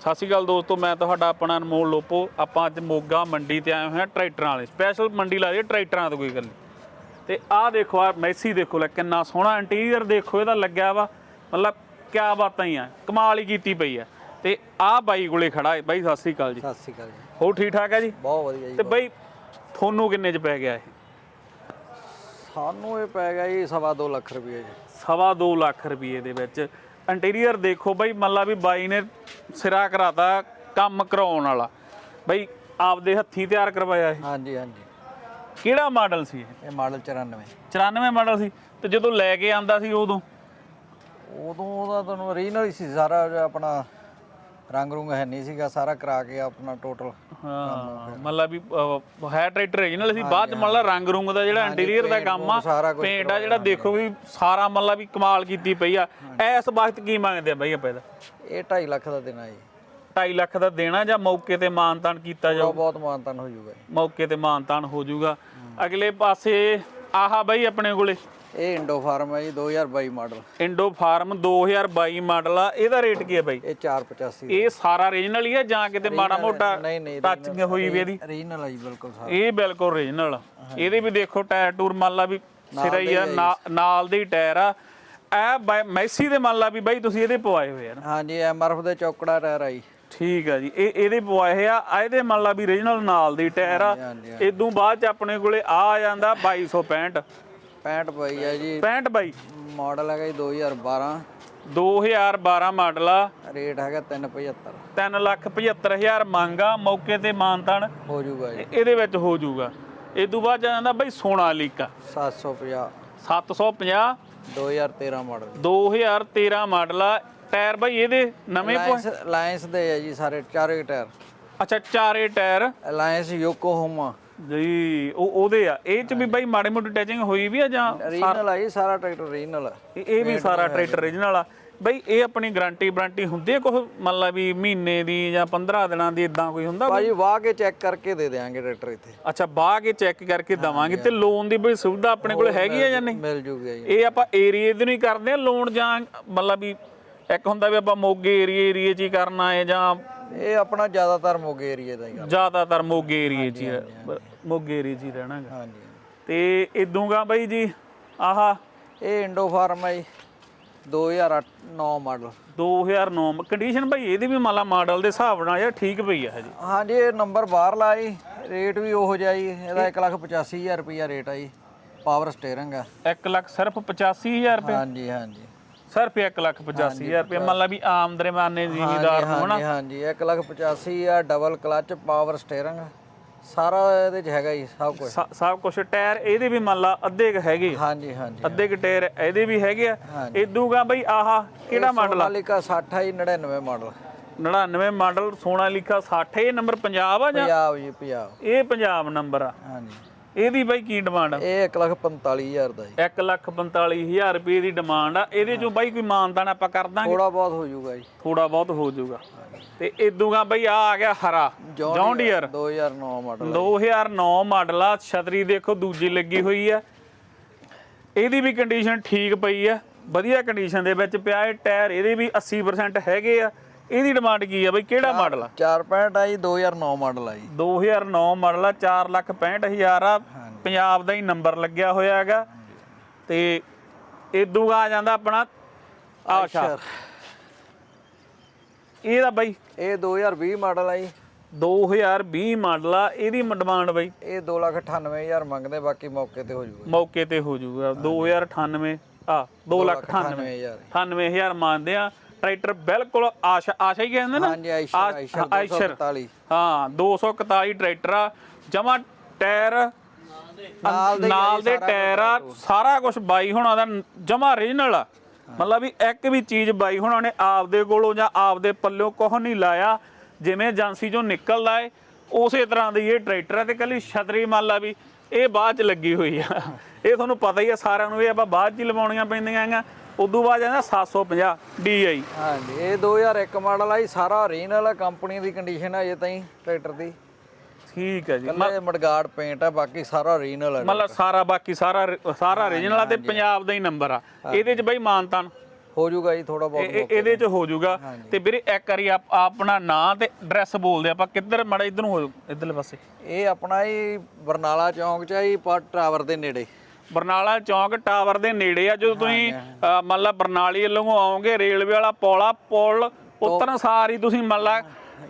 ਸਤਿ ਸ਼੍ਰੀ ਅਕਾਲ ਦੋਸਤੋ ਮੈਂ ਤੁਹਾਡਾ ਆਪਣਾ ਅਨਮੋਲ ਲੋਪੋ। ਆਪਾਂ ਅੱਜ ਮੋਗਾ ਮੰਡੀ ਤੇ ਆਏ ਹੋਏ ਹਾਂ ਟਰੈਕਟਰਾਂ ਵਾਲੇ। ਸਪੈਸ਼ਲ ਮੰਡੀ ਲਾ ਰਹੀ ਟਰੈਕਟਰਾਂ ਤੋਂ ਕੋਈ ਗੱਲ ਨਹੀਂ। ਤੇ ਆਹ ਦੇਖੋ ਆ ਮੈਸੀ ਦੇਖੋ ਲੈ ਕਿੰਨਾ ਸੋਹਣਾ ਇੰਟੀਰੀਅਰ ਦੇਖੋ ਇਹਦਾ ਲੱਗਿਆ ਵਾ। ਮਤਲਬ ਕਿਆ ਬਾਤਾਂ ਹੀ ਆ ਕਮਾਲ ਹੀ ਕੀਤੀ ਪਈ ਆ। ਤੇ ਆਹ ਬਾਈ ਕੋਲੇ ਖੜਾ ਹੈ। ਬਾਈ ਸਤਿ ਸ਼੍ਰੀ ਅਕਾਲ ਜੀ। ਸਤਿ ਸ਼੍ਰੀ ਅਕਾਲ ਜੀ। ਹੋ ਠੀਕ ਠਾਕ ਹੈ ਜੀ? ਬਹੁਤ ਵਧੀਆ ਜੀ ਤੇ ਬਾਈ ਤੁਹਾਨੂੰ ਕਿੰਨੇ ਚ ਪੈ ਗਿਆ ਇਹ? ਸਾਨੂੰ ਇਹ ਪੈ ਗਿਆ ਜੀ ਸਵਾ ਦੋ ਲੱਖ ਰੁਪਏ ਜੀ। ਸਵਾ ਦੋ ਲੱਖ ਰੁਪਏ ਦੇ ਵਿੱਚ। ਇੰਟੀਰੀਅਰ ਦੇਖੋ ਬਈ ਮੰਨ ਲਾ ਵੀ ਬਾਈ ਨੇ ਸਿਰਾ ਕਰਾਤਾ ਕੰਮ ਕਰਾਉਣ ਵਾਲਾ। ਬਈ ਆਪਦੇ ਹੱਥੀਂ ਤਿਆਰ ਕਰਵਾਇਆ ਇਹ। ਹਾਂਜੀ ਹਾਂਜੀ। ਕਿਹੜਾ ਮਾਡਲ ਸੀ ਇਹ? ਇਹ ਮਾਡਲ 94 94 ਮਾਡਲ ਸੀ। ਤੇ ਜਦੋਂ ਲੈ ਕੇ ਆਂਦਾ ਸੀ ਉਦੋਂ? ਉਦੋਂ ਉਹਦਾ ਤੁਹਾਨੂੰ ਓਰੀਜਨਲ ਹੀ ਸੀ ਸਾਰਾ ਆਪਣਾ ਰੰਗ ਰੁੰਗ ਹੈ ਨਹੀਂ ਸੀਗਾ ਸਾਰਾ ਕਰਾ ਕੇ ਆਪਣਾ ਟੋਟਲ ਹਾਂ ਮੰਨ ਲਾ ਵੀ ਅਹ, ਹੈ ਟਰੈਕਟਰ original ਸੀ ਬਾਅਦ ਚ ਲਾ ਰੰਗ ਰੁੰਗ ਦਾ ਜਿਹੜਾ ਇੰਟੀਰੀਅਰ ਦਾ ਕੰਮ ਆ ਸਾਰਾ ਪੇਂਟ ਆ ਜਿਹੜਾ ਦੇਖੋ ਵੀ ਸਾਰਾ ਮੰਨ ਲਾ ਵੀ ਕਮਾਲ ਕੀਤੀ ਪਈ ਆ। ਇਸ ਵਕਤ ਕੀ ਮੰਗਦੇ ਆ ਬਈ ਆਪਾਂ ਇਹਦਾ? ਇਹ 2.5 ਲੱਖ ਦਾ ਦੇਣਾ ਜੀ। 2.5 ਲੱਖ ਦਾ ਦੇਣਾ ਜਾਂ ਮੌਕੇ ਤੇ ਮਾਨਤਾਨ ਕੀਤਾ ਜਾਊ? ਬਹੁਤ ਬਹੁਤ ਮਾਨਤਨ ਹੋ ਜਾਊਗਾ ਜੀ। ਮੌਕੇ ਤੇ ਮਾਨਤਾਨ ਹੋ ਜਾਊਗਾ ਅਗਲੇ ਪਾਸੇ ਆਹਾ ਬਈ ਆਪਣੇ ਕੋਲੇ। ਇਹ ਇੰਡੋ ਫਾਰਮ ਹੈ ਜੀ 2022 ਮਾਡਲ। ਇੰਡੋ ਫਾਰਮ 2022 ਮਾਡਲ ਆ ਇਹਦਾ ਰੇਟ ਕੀ ਹੈ ਬਾਈ? ਇਹ 485 ਇਹ ਸਾਰਾ ਓਰੀਜਨਲ ਹੀ ਹੈ ਜਾਂ ਕਿਤੇ ਮਾੜਾ ਮੋਟਾ ਟੱਚਿੰਗ ਹੋਈ ਵੀ ਇਹਦੀ? ਓਰੀਜਨਲ ਹੈ ਜੀ ਬਿਲਕੁਲ ਸਾਰਾ। ਇਹ ਬਿਲਕੁਲ ਓਰੀਜਨਲ ਇਹਦੇ ਵੀ ਦੇਖੋ ਟਾਇਰ ਟੂਰ ਮੰਨ ਲਾ ਵੀ ਸਿਰਾ ਹੀ ਆ ਨਾਲ ਦੇ ਹੀ ਟਾਇਰ ਆ। ਬਾਈ- ਮੈਸੀ ਦੇ ਮੰਨ ਲਾ ਵੀ ਬਾਈ ਤੁਸੀਂ ਇਹਦੇ ਪਵਾਏ ਹੋਏ ਆ ਹਾਂਜੀ ਐਮਆਰਐਫ ਦੇ ਚੌਕੜਾ ਟਾਇਰ ਆ ਜੀ। ਠੀਕ ਆ ਜੀ। ਇਹ ਇਹਦੇ ਪਵਾਏ ਆ ਆ ਇਹਦੇ ਮੰਨ ਲਾ ਵੀ ਓਰੀਜਨਲ ਨਾਲ ਦੀ ਟਾਇਰ ਆ। ਇਦੋਂ ਬਾਅਦ ਚ ਆਪਣੇ ਕੋਲੇ ਆ ਆ ਜਾਂਦਾ 2265 65 ਪਈ ਹੈ ਜੀ। 65 ਬਾਈ। ਮਾਡਲ ਹੈਗਾ ਜੀ 2012 2012 ਮਾਡਲ ਆ। ਰੇਟ ਹੈਗਾ 375 3 ਲੱਖ 75000 ਮੰਗਾ ਮੌਕੇ ਤੇ ਮਾਨਤਾਨ। ਹੋ ਜਾਊਗਾ ਜੀ। ਇਹਦੇ ਵਿੱਚ ਹੋ ਜਾਊਗਾ। ਤੋਂ ਬਾਅਦ ਜਾਂਦਾ ਬਈ ਸੋਨਾਲੀਕਾ 750 750 2013 ਮਾਡਲ। 2013 ਮਾਡਲ ਆ। ਟਾਇਰ ਬਈ ਇਹਦੇ ਨਵੇਂ ਅਲਾਈਅੰਸ ਅਲਾਈਅੰਸ ਦੇ ਹੈ ਜੀ ਸਾਰੇ ਚਾਰੇ ਟਾਇਰ। ਅੱਛਾ ਚਾਰੇ ਟਾਇਰ। ਅਲਾਈਅੰਸ ਯੋਕੋਹਾਮਾ ਜੀ ਉਹ ਉਹਦੇ ਆ। ਇਹ ਚ ਵੀ ਬਈ ਮਾੜੀ ਮੋਟੀ ਟੈਚਿੰਗ ਹੋਈ ਵੀ ਆ ਜਾਂ ਰੀਜਨਲ ਆ ਜੀ ਸਾਰਾ ਟਰੈਕਟਰ ਰੀਜਨਲ ਆ। ਇਹ- ਇਹ ਵੀ ਸਾਰਾ ਟਰੈਕਟਰ origignal ਆ। ਬਈ ਇਹ ਆਪਣੀ ਗਾਰੰਟੀ ਵਾਰੰਟੀ ਹੁੰਦੀ ਹੈ ਕੁਝ ਮੰਨ ਲਾ ਵੀ ਮਹੀਨੇ ਦੀ ਜਾਂ 15 ਦਿਨਾਂ ਦੀ ਇਦਾਂ ਕੋਈ ਹੁੰਦਾ ਭਾਜੀ ਵਾਹ ਕੇ ਚੈੱਕ ਕਰਕੇ ਦੇ ਦੇਾਂਗੇ ਟਰੈਕਟਰ ਇੱਥੇ। ਅੱਛਾ ਬਾਹ ਕੇ ਚੈੱਕ ਕਰਕੇ ਦਵਾਂਗੇ ਤੇ ਲੋਨ ਦੀ ਬਈ ਸੁਵਿਧਾ ਆਪਣੇ ਕੋਲ ਹੈਗੀ ਆ ਜਾਂ ਨਹੀਂ? ਮਿਲ ਜੂਗਾ ਜੀ। ਇਹ ਆਪਾਂ ਏਰੀਏ ਦੇ ਨੂੰ ਹੀ ਕਰਦੇ ਆ ਲੋਨ ਜਾਂ ਮਤਲਬ ਵੀ ਇੱਕ ਹੁੰਦਾ ਵੀ ਆਪਾਂ ਮੋਗੇ ਏਰੀਏ ਏਰੀਏ 'ਚ ਹੀ ਕਰਨਾ ਹੈ ਜਾਂ ਇਹ ਆਪਣਾ ਜ਼ਿਆਦਾਤਰ ਮੋਗੇ ਏਰੀਆ ਦਾ ਹੀ ਜ਼ਿਆਦਾਤਰ ਮੋਗੇ ਏਰੀਏ 'ਚ ਹੀ ਹੈ। ਮੋਗੇ ਏਰੀਏ 'ਚ ਹੀ ਰਹਿਣਾਗਾ ਹਾਂਜੀ ਤੇ ਇਦੂਗਾ ਬਾਈ ਜੀ? ਆਹਾ। ਇਹ ਇੰਡੋ ਫਾਰਮ ਹੈ ਜੀ 2009 ਮਾਡਲ 2009 ਕੰਡੀਸ਼ਨ ਬਾਈ ਇਹਦੀ ਵੀ ਮਾਲਾ ਮਾਡਲ ਦੇ ਹਿਸਾਬ ਨਾਲ ਯਾਰ ਠੀਕ ਪਈ ਆ ਹਜੇ। ਹਾਂਜੀ ਇਹ ਨੰਬਰ ਬਾਹਰ ਲਾ ਜੀ ਰੇਟ ਵੀ ਉਹੋ ਜਿਹਾ ਜੀ ਇਹਦਾ 185000 ਰੁਪਿਆ ਰੇਟ ਆ ਜੀ ਪਾਵਰ ਸਟੀਅਰਿੰਗ ਆ। 1 ਲੱਖ ਸਿਰਫ 85000 ਰੁਪਏ? ਹਾਂਜੀ ਹਾਂਜੀ। ਸਿਰਫ 1 ਲੱਖ 85000 ਰੁਪਏ ਮੰਨ ਲਾ ਵੀ ਆਮ ਦਰਮਿਆਨੇ ਜ਼ਿਮੀਦਾਰ ਨੂੰ ਹਨਾ? ਹਾਂਜੀ ਹਾਂਜੀ 185000 ਡਬਲ ਕਲਚ ਪਾਵਰ ਸਟੀਅਰਿੰਗ ਸਾਰਾ ਇਹਦੇ ਚ ਹੈਗਾ ਜੀ ਸਭ ਕੁਝ ਸਭ ਕੁਝ ਟਾਇਰ ਇਹਦੇ ਵੀ ਮੰਨ ਲਾ ਅੱਧੇ ਕ ਹੈਗੇ। ਹਾਂਜੀ ਹਾਂਜੀ ਅੱਧੇ ਕ ਟਾਇਰ ਇਹਦੇ ਵੀ ਹੈਗੇ ਆ। ਇਦੂਗਾ ਬਈ ਆਹਾ ਕਿਹੜਾ ਮਾਡਲ ਆ? ਸੋਨਾਲੀਕਾ 60 ਹੈ ਜੀ 99 ਮਾਡਲ 99 ਮਾਡਲ ਸੋਨਾਲੀਕਾ 60 ਇਹ ਨੰਬਰ ਪੰਜਾਬ ਆ ਜਾਂ? ਪੰਜਾਬ ਜੀ ਪੰਜਾਬ। ਇਹ ਪੰਜਾਬ ਨੰਬਰ ਆ। ਹਾਂਜੀ। ਇਹਦੀ ਬਾਈ ਕੀ ਡਿਮਾਂਡ ਆ? ਇਹ 145000 ਦਾ ਜੀ। 1 ਲੱਖ 45000 ਰੁਪਏ ਦੀ ਡਿਮਾਂਡ ਆ। ਇਹਦੇ ਚੋਂ ਬਾਈ ਕੋਈ ਮਾਨਦਾਨ ਆਪਾਂ ਕਰ ਦਾਂਗੇ? ਥੋੜਾ ਬਹੁਤ ਹੋ ਜਾਊਗਾ ਜੀ। ਥੋੜਾ ਬਹੁਤ ਹੋ ਜਾਊਗਾ। ਤੇ ਇਦੂਗਾ ਬਈ ਆ ਆ ਗਿਆ ਹਰਾ। ਜੌਨ ਡੀਅਰ 2009 ਮਾਡਲ 2009 ਮਾਡਲ ਆ ਛਤਰੀ ਦੇਖੋ ਦੂਜੀ ਲੱਗੀ ਹੋਈ ਆ। ਇਹਦੀ ਵੀ ਕੰਡੀਸ਼ਨ ਠੀਕ ਪਈ ਆ। ਵਧੀਆ ਕੰਡੀਸ਼ਨ ਦੇ ਵਿੱਚ ਪਿਆ ਇਹ ਟਾਇਰ ਇਹਦੇ ਵੀ 80% ਹੈਗੇ ਆ। ਇਹਦੀ ਡਿਮਾਂਡ ਕੀ ਆ ਬਈ? ਕਿਹੜਾ ਮਾਡਲ ਆ? 465 ਆ ਜੀ 2009 ਮਾਡਲ ਆ ਜੀ। 2009 ਮਾਡਲ ਆ 465000 ਆ। ਪੰਜਾਬ ਦਾ ਹੀ ਨੰਬਰ ਲੱਗਿਆ ਹੋਇਆ ਹੈਗਾ। ਤੇ ਇਦੂ ਆ ਜਾਂਦਾ ਆਪਣਾ ਆਸ਼ਾ। ਇਹਦਾ ਬਈ ਇਹ 2020 ਮਾਡਲ ਆ ਜੀ। 2020 ਮਾਡਲ ਆ ਇਹਦੀ ਡਿਮਾਂਡ ਬਈ ਇਹ 298000 ਮੰਗਦੇ ਬਾਕੀ ਮੌਕੇ ਤੇ ਹੋ ਜਾਊਗਾ ਮੌਕੇ ਤੇ ਹੋ ਜਾਊਗਾ 2098 ਆ 298 98000 98000 ਮੰਨਦੇ ਆ। ਟਰੈਕਟਰ ਬਿਲਕੁਲ ਆਸ਼ਾ ਆਸ਼ਾ ਹੀ ਕਹਿੰਦੇ ਨਾ? ਹਾਂਜੀ ਆਇਸ਼ਰ ਆ- ਆਇਸ਼ਰ ਆਇਸ਼ਰ। 247 ਹਾਂ 241 ਟਰੈਕਟਰ ਆ ਜਮਾ ਟਾਇਰ ਨਾਲ ਦੇ ਹੀ ਨਾਲ ਦੇ ਟਾਇਰ ਆ ਸਾਰਾ ਕੁਝ ਬਾਈ ਹੋਣਾ ਦਾ ਜਮਾ ਓਰੀਜਨਲ ਆ। ਮਤਲਬ ਵੀ ਇੱਕ ਵੀ ਚੀਜ਼ ਬਾਈ ਹੋਣਾ ਨੇ ਆਪਦੇ ਕੋਲੋਂ ਜਾਂ ਆਪਦੇ ਪੱਲਿਓਂ ਕੁਝ ਨਹੀਂ ਲਾਇਆ। ਜਿਵੇਂ ਏਜੰਸੀ ਚੋਂ ਨਿਕਲਦਾ ਏ ਉਸੇ ਤਰ੍ਹਾਂ ਦੀ ਇਹ ਟਰੈਕਟਰ ਆ ਤੇ ਕੱਲੀ ਛਤਰੀ ਮੰਨ ਲਾ ਵੀ ਇਹ ਬਾਅਦ ਚ ਲੱਗੀ ਹੋਈ ਆ। ਇਹ ਤੁਹਾਨੂੰ ਪਤਾ ਹੀ ਆ ਸਾਰਿਆਂ ਨੂੰ ਇਹ ਆਪਾਂ ਬਾਅਦ ਚ ਲਵਾਉਣੀਆਂ ਪੈਂਦੀਆਂ ਹੈਗੀਆਂ। ਉਦੋਂ ਬਾਅਦ ਜਾਂਦਾ 750 DI ਹਾਂਜੀ ਇਹ 2001 ਮਾਡਲ ਆ ਜੀ ਸਾਰਾ ਓਰੀਜਨਲ ਆ ਕੰਪਨੀ ਦੀ ਕੰਡੀਸ਼ਨ ਆ ਜੇ ਤਾਈਂ ਟਰੈਕਟਰ ਦੀ। ਠੀਕ ਹੈ ਜੀ। ਕੱਲੇ ਮਡਗਾਰਡ ਪੇਂਟ ਆ ਬਾਕੀ ਸਾਰਾ ਓਰੀਜਨਲ ਆ ਮਤਲਬ ਸਾਰਾ ਬਾਕੀ ਸਾਰਾ ਸਾਰਾ ਓਰੀਜਨਲ ਆ ਤੇ ਪੰਜਾਬ ਦਾ ਹੀ ਨੰਬਰ ਆ। ਇਹਦੇ ਚ ਬਈ ਮਾਨਤਾਨ। ਹੋ ਜਾਊਗਾ ਜੀ ਥੋੜਾ ਬਹੁਤ ਇਹ- ਇਹ- ਇਹਦੇ ਚ ਹੋ ਜਾਊਗਾ ਤੇ ਵੀਰੇ ਇੱਕ ਵਾਰੀ ਆਪ- ਆਪਣਾ ਨਾਂ ਤੇ ਐਡਰੈਸ ਬੋਲਦੇ ਆਪਾਂ ਕਿੱਧਰ ਮੜਾ ਇਧਰ ਨੂੰ ਹੋ ਇੱਧਰਲੇ ਪਾਸੇ। ਇਹ ਆਪਣਾ ਹੀ ਬਰਨਾਲਾ ਚੌਂਕ ਚ ਆ ਜੀ ਪਰ ਟਾਵਰ ਦੇ ਨੇੜੇ। ਬਰਨਾਲਾ ਚੌਂਕ ਟਾਵਰ ਦੇ ਨੇੜੇ ਆ ਜਦੋਂ ਤੁਸੀਂ ਅ, ਮੰਨ ਲਾ ਬਰਨਾਲੀ ਵੱਲੋਂ ਆਓਗੇ ਰੇਲਵੇ ਵਾਲਾ ਪੌਲਾ ਪੁਲ ਉਤਰਨ ਸਾਰ ਹੀ ਤੁਸੀਂ ਮੰਨ ਲਾ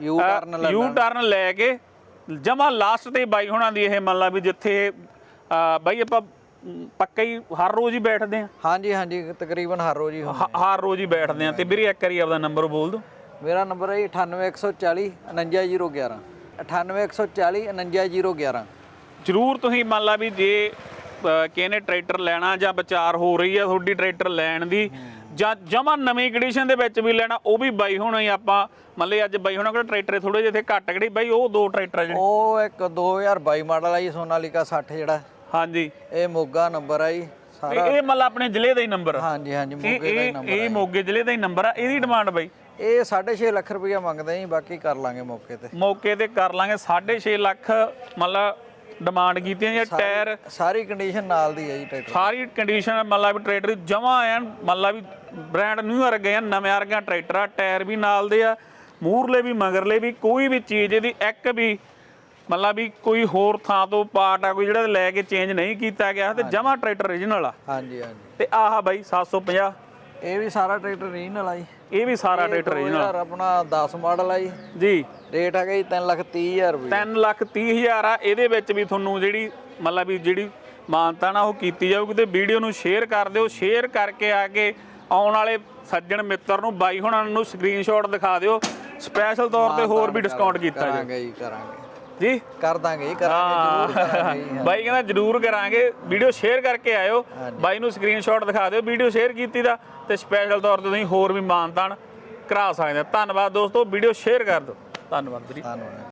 ਯੂ ਟਰਨ ਯੂ ਟਰਨ ਲੈ ਕੇ ਜਮਾ ਲਾਸਟ ਤੇ ਬਾਈ ਹੋਣਾ ਦੀ ਇਹ ਮੰਨ ਲਾ ਵੀ ਜਿੱਥੇ ਅ, ਬਾਈ ਆਪਾਂ ਮ, ਪੱਕਾ ਹੀ ਹਰ ਰੋਜ਼ ਹੀ ਬੈਠਦੇ ਆ। ਹਾਂਜੀ ਹਾਂਜੀ ਤਕਰੀਬਨ ਹਰ ਰੋਜ਼ ਹੀ ਹੁੰਦਾ ਹ- ਹਰ ਰੋਜ਼ ਹੀ ਬੈਠਦੇ ਆ। ਤੇ ਵੀਰੇ ਇੱਕ ਵਾਰੀ ਆਪਦਾ ਨੰਬਰ ਬੋਲ ਦਿਓ। ਮੇਰਾ ਨੰਬਰ ਹੈ ਜੀ 98140 49011 98140 49011 ਜ਼ਰੂਰ ਤੁਸੀਂ ਮੰਨ ਲਾ ਵੀ ਜੇ ਅ, ਕਿਸੇ ਨੇ ਟਰੈਕਟਰ ਲੈਣਾ ਜਾਂ ਵਿਚਾਰ ਹੋ ਰਹੀ ਆ ਤੁਹਾਡੀ ਟਰੈਕਟਰ ਲੈਣ ਦੀ? ਜਾਂ ਜਮਾ ਨਵੀਂ ਕੰਡੀਸ਼ਨ ਦੇ ਵਿੱਚ ਵੀ ਲੈਣਾ ਉਹ ਵੀ ਬਾਈ ਹੋਣਾ ਹੀ ਆਪਾਂ ਮੰਨ ਲਈ ਅੱਜ ਬਾਈ ਹੋਣਾ ਕੋਲ ਟਰੈਕਟਰ ਥੋੜੇ ਜਿਹੇ ਘੱਟ ਗੜੀ ਬਾਈ ਉਹ ਦੋ ਟਰੈਕਟਰ ਆ ਜਿਹੜੇ। ਉਹ ਇੱਕ 2022 ਮਾਡਲ ਆ ਜੀ ਸੋਨਾਲੀਕਾ 60 ਜਿਹੜਾ। ਹਾਂਜੀ। ਇਹ ਮੋਗਾ ਨੰਬਰ ਆ ਜੀ ਸਾਰਾ। ਇਹ ਇਹ ਮੰਨ ਲਾ ਆਪਣੇ ਜ਼ਿਲ੍ਹੇ ਦਾ ਹੀ ਨੰਬਰ ਆ। ਹਾਂਜੀ ਹਾਂਜੀ ਮੋਗੇ ਦਾ ਹੀ ਨੰਬਰ ਇਹ ਮੋਗੇ ਜ਼ਿਲ੍ਹੇ ਦਾ ਹੀ ਨੰਬਰ ਆ। ਇਹਦੀ ਡਿਮਾਂਡ ਬਾਈ? ਇਹ 6.5 ਲੱਖ ਰੁਪਇਆ ਮੰਗਦੇ ਜੀ ਬਾਕੀ ਕਰ ਲਾਂਗੇ ਮੌਕੇ ਤੇ। ਮੌਕੇ ਤੇ ਕਰ ਲਾਂਗੇ। 6.5 ਲੱਖ ਮੰਨ ਡਿਮਾਂਡ ਕੀਤੀਆਂ ਜਾਂ ਟਾਇਰ ਸਾਰੀ ਕੰਡੀਸ਼ਨ ਨਾਲ ਦੀ ਹੈ ਜੀ ਟਰੈਕਟਰ ਸਾਰੀ ਕੰਡੀਸ਼ਨ ਮੰਨ ਲਾ ਵੀ ਟਰੈਕਟਰ ਜਮਾ ਐਨ ਮੰਨ ਲਾ ਵੀ ਬ੍ਰਾਂਡ ਨਿਊ ਵਰਗੇ ਆ ਨਵੇਂ ਵਰਗਾ ਟਰੈਕਟਰ ਆ ਟਾਇਰ ਵੀ ਨਾਲ ਦੇ ਆ ਮੂਰਲੇ ਵੀ ਮਗਰਲੇ ਵੀ ਕੋਈ ਵੀ ਚੀਜ਼ ਇਹਦੀ ਇੱਕ ਵੀ ਮੰਨ ਲਾ ਵੀ ਕੋਈ ਹੋਰ ਥਾਂ ਤੋਂ ਪਾਰਟ ਆ ਕੋਈ ਜਿਹੜਾ ਲੈ ਕੇ ਚੇਂਜ ਨਹੀਂ ਕੀਤਾ ਗਿਆ ਤੇ ਜਮਾ ਟਰੈਕਟਰ origignal ਆ। ਹਾਂਜੀ ਹਾਂਜੀ। ਤੇ ਆਹ ਬਾਈ 750 ਇਹ ਵੀ ਸਾਰਾ ਟਰੈਕਟਰ ਰੀਜਨਲ ਆ ਜੀ। ਇਹ ਵੀ ਸਾਰਾ ਟਰੈਕਟਰ 2000 ਆਪਣਾ 10 ਮਾਡਲ ਆ ਜੀ। ਜੀ। ਰੇਟ ਹੈਗਾ ਜੀ 3 ਲੱਖ 30 ਹਜ਼ਾਰ ਰੁਪਏ। 3 ਲੱਖ 30 ਹਜ਼ਾਰ ਆ। ਇਹਦੇ ਵਿੱਚ ਵੀ ਤੁਹਾਨੂੰ ਜਿਹੜੀ ਮਤਲਬ ਵੀ ਜਿਹੜੀ ਮਾਨਤਾ ਨਾ ਉਹ ਕੀਤੀ ਜਾਊਗੀ ਤੇ ਵੀਡੀਓ ਨੂੰ ਸ਼ੇਅਰ ਕਰ ਦਿਓ। ਸ਼ੇਅਰ ਕਰਕੇ ਆ ਕੇ ਆਉਣ ਵਾਲੇ ਸੱਜਣ ਮਿੱਤਰ ਨੂੰ ਬਾਈ ਹੁਣਾਂ ਨੂੰ ਸਕਰੀਨਸ਼ਾਟ ਦਿਖਾ ਦਿਓ। ਸਪੈਸ਼ਲ ਤੌਰ ਤੇ ਹੋਰ ਵੀ ਡਿਸਕਾਊਂਟ ਕੀਤਾ ਜਾਊ। ਕਰਾਂਗੇ ਜੀ ਕਰਾਂਗੇ। ਜੀ? ਕਰ ਦਾਂਗੇ ਜੀ ਕਰਾਂਗੇ ਜ਼ਰੂਰ ਕਰਾਂਗੇ ਜੀ ਬਾਈ ਕਹਿੰਦਾ ਜਰੂਰ ਕਰਾਂਗੇ। ਵੀਡੀਓ ਸ਼ੇਅਰ ਕਰਕੇ ਆਇਓ। ਬਾਈ ਨੂੰ ਸਕਰੀਨਸ਼ਾਟ ਦਿਖਾ ਦਿਓ ਵੀਡੀਓ ਸ਼ੇਅਰ ਕੀਤੀ ਦਾ ਤੇ ਸਪੈਸ਼ਲ ਤੌਰ ਤੇ ਤੁਸੀਂ ਹੋਰ ਵੀ ਮਾਨਤਾਨ ਕਰਾ ਸਕਦੇ ਹੋ। ਧੰਨਵਾਦ ਦੋਸਤੋ ਵੀਡੀਓ ਸ਼ੇਅਰ ਕਰ ਦਿਓ। ਧੰਨਵਾਦ ਵੀਰੇ ਧੰਨਵਾਦ।